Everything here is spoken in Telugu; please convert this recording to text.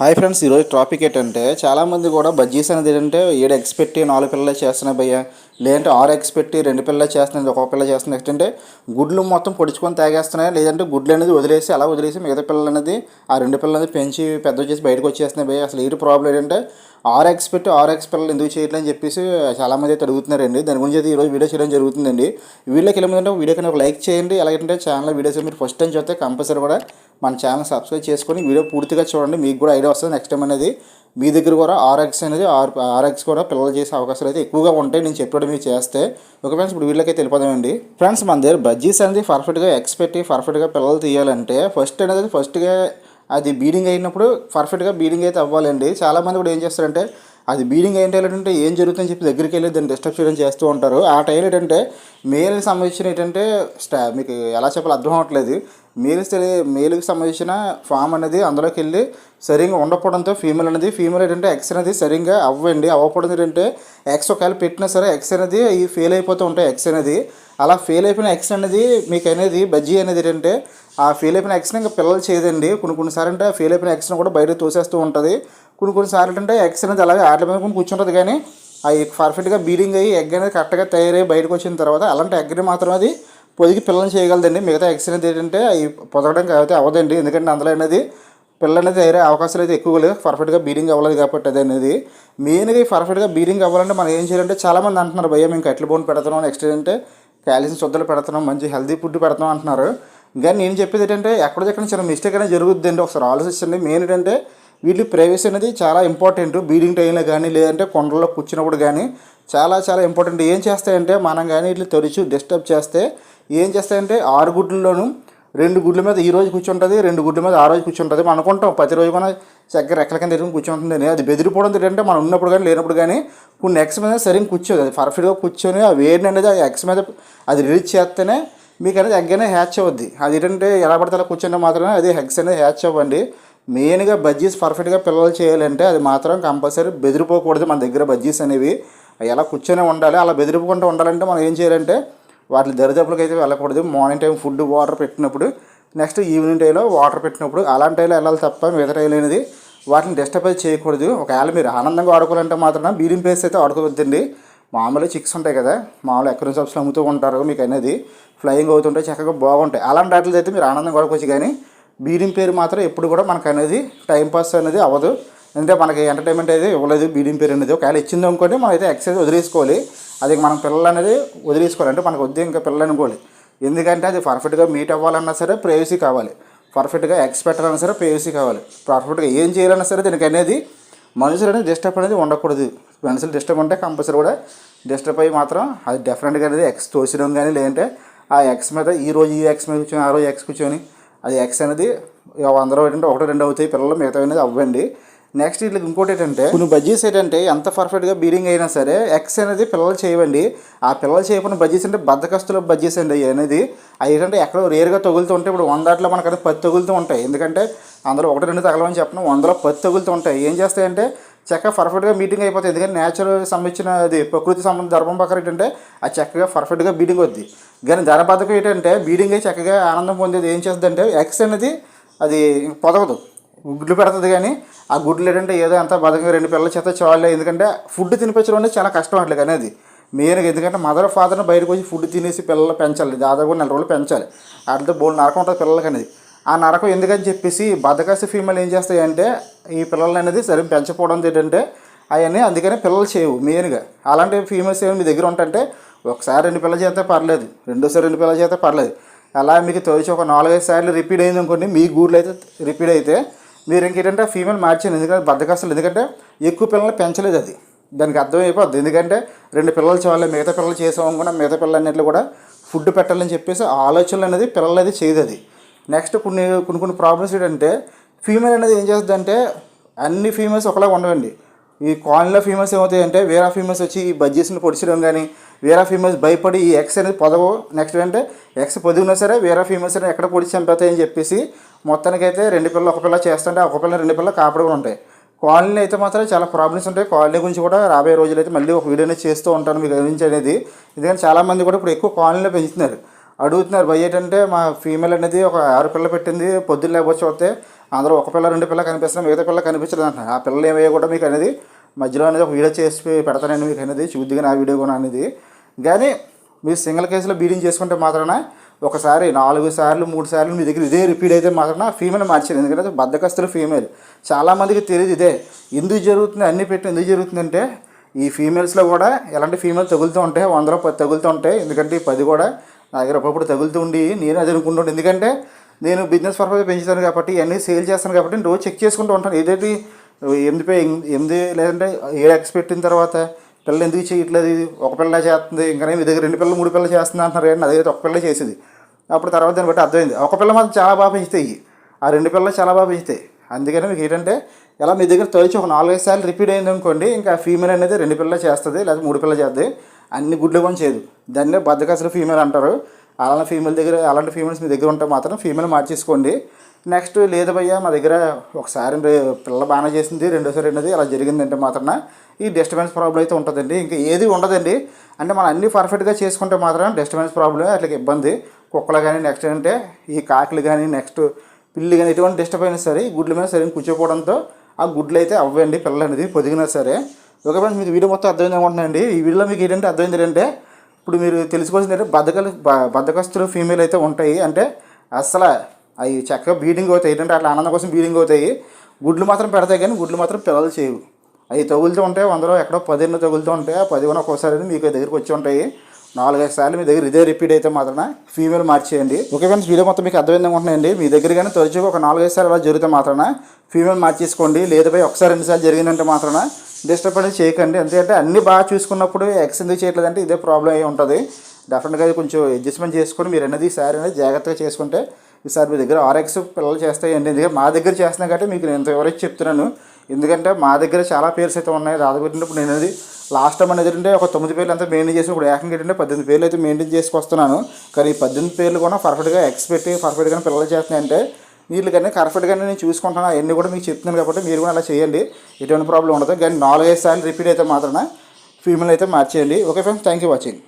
హాయ్ ఫ్రెండ్స్ ఈరోజు టాపిక్ ఏంటంటే చాలామంది కూడా బజ్జీస్ అనేది ఏంటంటే ఏడు ఎగ్స్ పెట్టి నాలుగు పిల్లలు చేస్తున్నాయి భయ్య. లేదంటే ఆరు ఎగ్స్ పెట్టి రెండు పిల్లలు చేస్తున్నాయి ఒక పిల్ల చేస్తున్నాయి ఏంటంటే గుడ్లు మొత్తం పొడుచుకొని తాగేస్తున్నాయి. లేదంటే గుడ్లు అనేది వదిలేసి అలా వదిలేసి మిగతా పిల్లలు అనేది ఆ రెండు పిల్లలు అనేది పెంచి పెద్ద చేసి బయటకు వచ్చేస్తున్నాయి భయ్య. అసలు ఏంటి ప్రాబ్లం ఏంటంటే ఆరు ఎగ్స్ పెట్టి ఆరు ఎగ్స్ పిల్లలు ఎందుకు చేయట్లేదని చెప్పేసి చాలామంది అయితే అడుగుతున్నారండి. దాని గురించి అయితే ఈరోజు వీడియో చేయడం జరుగుతుందండి. వీడియోకి వెళ్ళిందంటే వీడియో కన్నా ఒక లైక్ చేయండి. అలాగంటే ఛానల్ వీడియోస్ మీరు ఫస్ట్ టైం చూస్తే కంపల్సరీ కూడా మన ఛానల్ సబ్స్క్రైబ్ చేసుకొని వీడియో పూర్తిగా చూడండి. మీకు కూడా ఐడియా వస్తుంది. నెక్స్ట్ టైం అనేది మీ దగ్గర కూడా ఆర్ఎక్స్ అనేది ఆర్ ఆర్ఎక్స్ కూడా పిల్లలు చేసే అవకాశాలు అయితే ఎక్కువగా ఉంటాయి. నేను చెప్పడం మీరు చేస్తే. ఓకే ఫ్రెండ్స్ ఇప్పుడు వీళ్ళకి అయితే ఫ్రెండ్స్ మన దగ్గర బజ్జీస్ అనేది పర్ఫెక్ట్గా ఎక్స్పెక్ట్ పర్ఫెక్ట్గా పిల్లలు తీయాలంటే ఫస్ట్ అనేది ఫస్ట్గా అది బీడింగ్ అయినప్పుడు పర్ఫెక్ట్గా బీడింగ్ అయితే అవ్వాలండి. చాలామంది కూడా ఏం చేస్తారంటే అది బీడింగ్ ఏంటి ఏంటంటే ఏం జరుగుతుందని చెప్పి దగ్గరికి వెళ్ళి దాన్ని డిస్టర్బ్ చేయడం చేస్తూ ఉంటారు. ఆ టైం ఏంటంటే మేల్కి సంబంధించిన ఏంటంటే స్టా మీకు ఎలా చెప్పాలో అర్థం అవ్వట్లేదు. మేల్స్ మేల్కి సంబంధించిన ఫామ్ అనేది అందులోకి వెళ్ళి సరిగ్గా ఉండకపోవడంతో ఫీమేల్ అనేది ఫీమేల్ ఏంటంటే ఎక్స్ అనేది సరిగ్గా అవ్వండి అవ్వకపోవడం ఏంటంటే ఎక్స్ ఒకవేళ పెట్టినా సరే ఎక్స్ అనేది ఈ ఫెయిల్ అయిపోతూ ఉంటాయి ఎక్స్ అనేది. అలా ఫెయిల్ అయిపోయిన ఎక్స్ అనేది మీకు అనేది బజ్జీ అనేది ఏంటంటే ఆ ఫెయిల్ అయిపోయిన ఎక్స్ని ఇంకా పిల్లలు చేయదండి. కొన్ని కొన్నిసార్లు అంటే ఫెయిల్ అయిపోయిన ఎక్స్ని కూడా బయట తోసేస్తూ ఉంటుంది. కొన్ని కొన్నిసార్లు అంటే ఎక్స్ అనేది అలాగే ఆటల మీద కొన్ని కూర్చుంటుంది కానీ అవి పర్ఫెక్ట్గా బీడింగ్ అయ్యి ఎగ్ అనేది కరెక్ట్గా తయారయ్యి బయటకు వచ్చిన తర్వాత అలాంటి ఎగ్ని మాత్రం అది పొదిగి పిల్లల్ని చేయగలదండి. మిగతా ఎగ్స్ ఏంటంటే అవి పొదగడం అయితే అవ్వదండి. ఎందుకంటే అందులో అనేది పిల్లలు అనేది తయారయ్యే అవకాశాలు అయితే ఎక్కువ లేవు. పర్ఫెక్ట్గా బీడింగ్ అవ్వలేదు కాబట్టి అది అనేది. మెయిన్గా ఈ పర్ఫెక్ట్గా బీడింగ్ అవ్వాలంటే మనం ఏం చేయాలంటే చాలామంది అంటున్నారు భయ్య మేము కట్ల బోన్ పెడుతున్నాం నెక్స్ట్ ఏంటంటే క్యాల్షియం శుద్ధలు పెడుతున్నాం మంచి హెల్తీ ఫుడ్ పెడతాం అంటున్నారు. కానీ నేను చెప్పేది ఏంటంటే ఎక్కడో ఎక్కడ చిన్న మిస్టేక్ అనేది జరుగుద్దండి. ఒకసారి ఆలోచించండి. మెయిన్ ఏంటంటే వీళ్ళు ప్రైవసీ అనేది చాలా ఇంపార్టెంట్. బీడింగ్ టైంలో కానీ లేదంటే కొండల్లో కూర్చున్నప్పుడు కానీ చాలా చాలా ఇంపార్టెంట్. ఏం చేస్తాయంటే మనం కానీ ఇట్లా తొలిచి డిస్టర్బ్ చేస్తే ఏం చేస్తాయంటే ఆరు గుడ్లలోనూ రెండు గుడ్ల మీద ఈ రోజు కూర్చుంటుంది రెండు గుడ్ల మీద ఆ రోజు కూర్చుంటుంది మనం అనుకుంటాం. ప్రతి రోజు కూడా చక్కగా రెక్కల కింద ఎదురు కూర్చుంటుందని. అది బెదిరిపోవడం ఏంటంటే మనం ఉన్నప్పుడు కానీ లేనప్పుడు కానీ కొన్ని ఎక్స్ మీద సరిగ్గా కూర్చోదు. అది పర్ఫెక్ట్గా కూర్చొని ఆ వేడిని అనేది ఆ ఎక్స్ మీద అది రిలీజ్ చేస్తేనే మీకు అనేది ఎగ్ అనేది హ్యాచ్ అవ్వద్ది అది ఏంటంటే ఎలా పడితే అలా కూర్చుంటే మాత్రమే అది ఎగ్స్ అనేది హ్యాచ్ అవ్వండి. మెయిన్గా బజ్జీస్ పర్ఫెక్ట్గా పిల్లలు చేయాలంటే అది మాత్రం కంపల్సరీ బెదిరిపోకూడదు మన దగ్గర బజ్జీస్ అనేవి. ఎలా కూర్చొని ఉండాలి అలా బెదిరిపోకుండా ఉండాలంటే మనం ఏం చేయాలంటే వాటి దరిదాపులకు అయితే వెళ్ళకూడదు. మార్నింగ్ టైం ఫుడ్ వాటర్ పెట్టినప్పుడు నెక్స్ట్ ఈవినింగ్ టైంలో వాటర్ పెట్టినప్పుడు అలాంటి టైంలో వెళ్ళాలి తప్ప మిగతా టైం అనేది వాటిని డిస్టర్బ్ చేయకూడదు. ఒకవేళ మీరు ఆనందంగా ఆడుకోవాలంటే మాత్రం బీడింగ్ ప్లేస్ అయితే ఆడుకోవద్దండి. మామూలుగా చిక్స్ ఉంటాయి కదా మామూలు ఎక్కడ షాప్స్లో అమ్ముతూ ఉంటారు మీకు అనేది. ఫ్లయింగ్ అవుతుంటాయి చక్కగా బాగుంటాయి. అలాంటి వాటిలో అయితే మీరు ఆనందంగా ఆడుకోవచ్చు. కానీ బీడింగ్ పేరు మాత్రం ఎప్పుడు కూడా మనకు అనేది టైంపాస్ అనేది అవ్వదు. అంటే మనకి ఎంటర్టైన్మెంట్ అయితే ఇవ్వలేదు బీడింగ్ పేరు అనేది. ఒకవేళ ఇచ్చింది అనుకోండి మనం అయితే ఎక్సర్సైజ్ వదిలేసుకోవాలి. అది మనం పిల్లలు అనేది వదిలేసుకోవాలి. అంటే మనకు వద్దు ఇంకా పిల్లలు అనుకోవాలి. ఎందుకంటే అది పర్ఫెక్ట్గా మీట్ అవ్వాలన్నా సరే ప్రైవసీ కావాలి. పర్ఫెక్ట్గా ఎక్స్ పెట్టాలన్నా సరే ప్రైవసీ కావాలి. పర్ఫెక్ట్గా ఏం చేయాలన్నా సరే దీనికి అనేది మనుషులు అనేది డిస్టర్బ్ అనేది ఉండకూడదు. మనుషులు డిస్టర్బ్ ఉంటే కంపల్సరీ కూడా డిస్టర్బ్ అయ్యి మాత్రం అది డెఫినెట్గా అనేది ఎక్స్ తోసడం కానీ లేదంటే ఆ ఎక్స్ మీద ఈ రోజు ఈ ఎక్స్ మీద కూర్చొని ఆ రోజు ఎక్స్ కూర్చొని అది ఎక్స్ అనేది అందరూ ఏంటంటే ఒకటి రెండు అవుతాయి. పిల్లలు మిగతా అనేది అవ్వండి. నెక్స్ట్ వీళ్ళకి ఇంకోటి ఏంటంటే కొన్ని బజ్జీస్ ఏంటంటే ఎంత పర్ఫెక్ట్గా బీడింగ్ అయినా సరే ఎక్స్ అనేది పిల్లలు చేయవండి. ఆ పిల్లలు చేయకుండా బజ్జీస్ అంటే బద్దకస్తుల బజ్జీస్ అండి అనేది. అవి ఏంటంటే ఎక్కడో రేరుగా తగులుతూ ఉంటాయి ఇప్పుడు వందాట్లో మనకు అది పత్తి తగులుతూ ఉంటాయి. ఎందుకంటే అందులో ఒకటి రెండు తగలమని చెప్పడం వందలో పత్తి తగులుతూ ఉంటాయి. ఏం చేస్తాయంటే చక్కగా పర్ఫెక్ట్గా మీటింగ్ అయిపోతుంది ఎందుకంటే నేచురల్ సంబంధించిన అది ప్రకృతి సంబంధం ధర్మం ప్రకారం ఏంటంటే అది చక్కగా పర్ఫెక్ట్గా బీడింగ్ వద్ది కానీ ధనబద్ధకం ఏంటంటే బీడింగ్ అయి చక్కగా ఆనందం పొందేది ఏం చేస్తుందంటే ఎక్స్ అనేది అది పొదగదు. గుడ్లు పెడుతుంది కానీ ఆ గుడ్లు ఏంటంటే ఏదో అంత బతక రెండు పిల్లల చేత చాలే. ఎందుకంటే ఫుడ్ తినిపించడం అనేది చాలా కష్టం అట్లే కానీ అది. మెయిన్గా ఎందుకంటే మదర్ ఫాదర్ని బయటకు వచ్చి ఫుడ్ తినేసి పిల్లలు పెంచాలి. దాదాపు నెల రోజులు పెంచాలి. వాటితో బోల్ నరకం ఉంటుంది పిల్లలకి అనేది. ఆ నరకం ఎందుకని చెప్పేసి బద్దకస్త ఫీమేల్ ఏం చేస్తాయి అంటే ఈ పిల్లలు అనేది సరిగ్గా పెంచకపోవడం ఏంటంటే అవన్నీ అందుకనే పిల్లలు చేయవు మెయిన్గా అలాంటి ఫీమేల్స్ ఏమి మీ దగ్గర ఉంటే ఒకసారి రెండు పిల్లలు చేస్తే పర్లేదు. రెండోసారి రెండు పిల్లలు చేస్తే పర్లేదు. అలా మీకు తోచి ఒక నాలుగైదు సార్లు రిపీట్ అయింది అనుకోండి మీ గూడ్లు అయితే రిపీట్ అయితే మీరు ఇంకేంటంటే ఫీమేల్ మార్చాను ఎందుకంటే బద్దకస్తులు ఎందుకంటే ఎక్కువ పిల్లల్ని పెంచలేదు అది. దానికి అర్థమైపోద్ది. ఎందుకంటే రెండు పిల్లలు చాలే మిగతా పిల్లలు చేసాం కూడా మిగతా పిల్లలన్నింటిలో కూడా ఫుడ్ పెట్టాలని చెప్పేసి ఆ ఆలోచనలు అనేది పిల్లలు అది చేయదు అది. నెక్స్ట్ కొన్ని కొన్ని కొన్ని ప్రాబ్లమ్స్ ఏంటంటే ఫీమేల్ అనేది ఏం చేస్తుంది అంటే అన్ని ఫీమేల్స్ ఒకలాగా ఉండవండి. ఈ కాలనీలో ఫీమేల్స్ ఏమవుతాయంటే వేరే ఫీమేల్స్ వచ్చి ఈ బడ్జెట్స్ని పొడిచడం కానీ వేరే ఫీమేల్స్ భయపడి ఈ ఎక్స్ అనేది పొదవు. నెక్స్ట్ అంటే ఎక్స్ పొదిగినా సరే వేరే ఫీమేల్స్ అనేది ఎక్కడ పొడిచి చంపేతాయని చెప్పేసి మొత్తానికైతే రెండు పిల్లలు ఒక పిల్ల చేస్తుంటే ఒక పిల్ల రెండు పిల్లలు కాపాడుకుని ఉంటాయి. కాలనీ అయితే మాత్రం చాలా ప్రాబ్లమ్స్ ఉంటాయి. కాలనీ గురించి కూడా రాబోయే రోజులు అయితే మళ్ళీ ఒక వీడియోనే చేస్తూ ఉంటాను మీకు గురించి అనేది. ఎందుకంటే చాలామంది కూడా ఇప్పుడు ఎక్కువ కాలనీలో పెంచుతున్నారు. అడుగుతున్నారు భయ ఏంటంటే మా ఫీమేల్ అనేది ఒక ఆరు పిల్లలు పెట్టింది పొద్దున్న లేకపోతే చూస్తే అందరూ ఒక పిల్ల రెండు పిల్ల కనిపిస్తున్నా మిగతా పిల్ల కనిపించలేదు అంటున్నారు. ఆ పిల్లలు ఏమయ్యో కూడా మీకు అనేది మధ్యలో అనేది ఒక వీడియో చేసి పెడతానని మీకు అనేది చూద్దిగా నా వీడియో కూడా అనేది. కానీ మీరు సింగిల్ కేసులో బీడింగ్ చేసుకుంటే మాత్రాన ఒకసారి నాలుగు సార్లు మూడు సార్లు మీ దగ్గర ఇదే రిపీట్ అయితే మాత్రం ఫీమేల్ మార్చారు. ఎందుకంటే బద్దకస్తులు ఫీమేల్ చాలామందికి తెలియదు ఇదే. ఎందుకు జరుగుతుంది? అన్ని పెట్టి ఎందుకు జరుగుతుందంటే ఈ ఫీమేల్స్లో కూడా ఎలాంటి ఫీమేల్ తగులుతూ ఉంటాయి వందలో పది తగులుతూ ఉంటాయి ఎందుకంటే ఈ పది కూడా నా దగ్గర ఒకప్పుడు తగులుతూ ఉండి నేను అది అనుకుంటుంటాను ఎందుకంటే నేను బిజినెస్ పర్పస్ పెంచుతాను కాబట్టి ఇవన్నీ సేల్ చేస్తాను కాబట్టి రోజు చెక్ చేసుకుంటూ ఉంటాను. ఏదైతే ఎనిమిది పై ఎనిమిది లేదంటే ఏడు ఎక్స్ పెట్టిన తర్వాత పిల్లలు ఎందుకు చేయట్లేదు? ఇది ఒక పిల్ల చేస్తుంది ఇంకా మీ దగ్గర రెండు పిల్లలు మూడు పిల్లలు చేస్తుంది అంటున్నారు కానీ నా ఒక పిల్ల చేసేది. అప్పుడు తర్వాత దాన్ని బట్టి అర్థమైంది. ఒక పిల్ల మాత్రం చాలా బాగా పెంచుతాయి. ఆ రెండు పిల్లలు చాలా బాగా పెంచుతాయి. అందుకని మీకు ఏంటంటే ఎలా మీ దగ్గర తొలిచి ఒక నాలుగైదు సార్లు రిపీట్ అయింది అనుకోండి ఇంకా ఫీమేల్ అనేది రెండు పిల్లలు చేస్తుంది లేదా మూడు పిల్లలు చేస్తుంది అన్ని గుడ్లు కూడా చేయదు. దాన్నే బద్దకసలు ఫీమేల్ అంటారు. అలాంటి ఫీమేల్ దగ్గర అలాంటి ఫీమేల్స్ మీ దగ్గర ఉంటే మాత్రం ఫీమేల్ మార్చేసుకోండి. నెక్స్ట్ లేదు భయ్యా మా దగ్గర ఒకసారి పిల్ల బాగానే చేసింది రెండోసారి రెండోది అలా జరిగిందంటే మాత్రం ఈ డిస్టర్బెన్స్ ప్రాబ్లం అయితే ఉంటుందండి. ఇంకా ఏది ఉండదండి. అంటే మనం అన్ని పర్ఫెక్ట్గా చేసుకుంటే మాత్రం డిస్టర్బెన్స్ ప్రాబ్లం అట్లా ఇబ్బంది. కుక్కలు కానీ నెక్స్ట్ అంటే ఈ కాకులు కానీ నెక్స్ట్ పిల్లి కానీ ఎటువంటి డిస్టర్బ్ అయినా సరే ఈ గుడ్ల మీద సరే కూర్చోపోవడంతో ఆ గుడ్లు అయితే అవ్వండి పిల్లలు అనేది పొదిగినా సరే. ఓకే ఫ్రెండ్స్ మీకు వీడియో మొత్తం అర్థమైంది అనుకుంటున్నానండి. ఈ వీడియోలో మీకు ఏంటంటే అర్థమైంది ఏంటంటే ఇప్పుడు మీరు తెలుసుకోవాల్సింది అంటే బద్దకలు బద్దకస్తులు ఫీమేల్ అయితే ఉంటాయి. అంటే అసలు అవి చక్కగా బీడింగ్ అవుతాయి. ఏంటంటే అట్లా ఆనందం కోసం బీడింగ్ అవుతాయి. గుడ్లు మాత్రం పెడతాయి కానీ గుడ్లు మాత్రం పిల్లలు చేయవు. అవి తగులుతూ ఉంటాయి. వందలో ఎక్కడో పదిహేను తగులుతూ ఉంటాయి. ఆ పదిహేను ఒక్కోసారి మీకు దగ్గరికి వచ్చి ఉంటాయి. నాలుగైదు సార్లు మీ దగ్గర ఇదే రిపీట్ అయితే మాత్రం ఫీమేల్ మార్చేయండి. ఓకే ఫ్రెండ్స్ వీడియో మొత్తం మీకు అర్థమైంది అనుకుంటున్నాయండి మీ దగ్గర కానీ తరచుగా ఒక నాలుగైదు సార్లు అలా జరిగితే మాత్రం ఫీమేల్ మార్చేసుకోండి. లేదా పోయి ఒకసారి రెండుసార్లు జరిగిందంటే మాత్రం డిస్టర్బ్ అనేది చేయకండి. ఎందుకంటే అన్ని బాగా చూసుకున్నప్పుడు ఎక్స్ ఎందుకు చేయట్లేదంటే ఇదే ప్రాబ్లం అయి ఉంటుంది. డెఫినెట్గా కొంచెం అడ్జస్ట్మెంట్ చేసుకొని మీరు అనేది సారీ అనేది జాగ్రత్తగా చేసుకుంటే ఈసారి మీ దగ్గర ఆర్ఎక్స్ పిల్లలు చేస్తాయండి. ఎందుకంటే మా దగ్గర చేస్తున్నాయి కాబట్టి మీకు నేను ఎవరైతే వివరించి చెప్తున్నాను. ఎందుకంటే మా దగ్గర చాలా పేర్స్ అయితే ఉన్నాయి. రాదబెట్టినప్పుడు నేను అది లాస్ట్ టైం అనేది అంటే ఒక తొమ్మిది పేర్లు అంతా మెయింటైన్ చేసి ఇప్పుడు ఏకంగా ఏంటంటే పద్దెనిమిది పేర్లు అయితే మెయింటైన్ చేసుకొస్తున్నాను కానీ ఈ పద్దెనిమిది పేర్లు కూడా పర్ఫెక్ట్గా ఎక్స్ పెట్టి పర్ఫెక్ట్గా పిల్లలు చేస్తున్నాయి అంటే వీళ్ళు కానీ కరెక్ట్గానే నేను చూసుకుంటాను అవన్నీ కూడా మీకు చెప్తున్నాను కాబట్టి మీరు కూడా అలా చేయండి. ఎటువంటి ప్రాబ్లం ఉండదు. కానీ నాలుగైదు సార్లు రిపీట్ అయితే మాత్రమే ఫీమేల్ అయితే మార్చేయండి. Okay friends thank you watching